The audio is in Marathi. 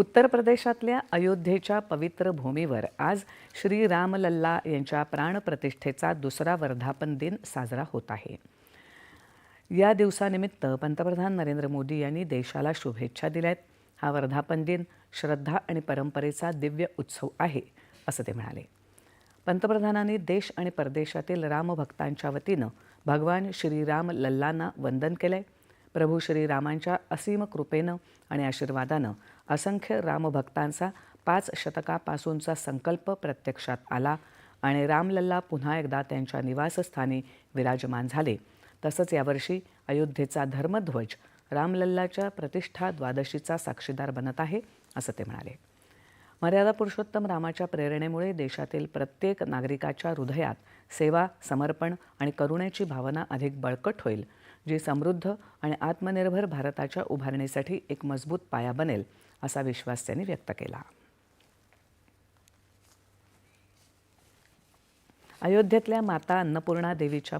उत्तर प्रदेशातल्या अयोध्येच्या पवित्र भूमीवर आज श्री रामलल्ला यांच्या प्राणप्रतिष्ठेचा दुसरा वर्धापन दिन साजरा होत आहे. या दिवसानिमित्त पंतप्रधान नरेंद्र मोदी यांनी देशाला शुभेच्छा दिल्या आहेत हा वर्धापन दिन श्रद्धा आणि परंपरेचा दिव्य उत्सव आहे असं ते म्हणाले. पंतप्रधानांनी देश आणि परदेशातील रामभक्तांच्या वतीनं भगवान श्रीराम लल्लांना वंदन केलं आहे प्रभू श्रीरामांच्या असीम कृपेनं आणि आशीर्वादानं असंख्य रामभक्तांचा पाच शतकापासूनचा संकल्प प्रत्यक्षात आला आणि रामलल्ला पुन्हा एकदा त्यांच्या निवासस्थानी विराजमान झाले. तसंच यावर्षी अयोध्येचा धर्मध्वज रामलल्लाच्या प्रतिष्ठा द्वादशीचा साक्षीदार बनत आहे असं ते म्हणाले. मर्यादा पुरुषोत्तम रामाच्या प्रेरणेमुळे देशातील प्रत्येक नागरिकाच्या हृदयात सेवा समर्पण आणि करुणेची भावना अधिक बळकट होईल जी समृद्ध आणि आत्मनिर्भर भारताच्या उभारणीसाठी एक मजबूत पाया बनेल असा विश्वास त्यांनी व्यक्त केला. अयोध्येतल्या माता अन्नपूर्णा देवीच्या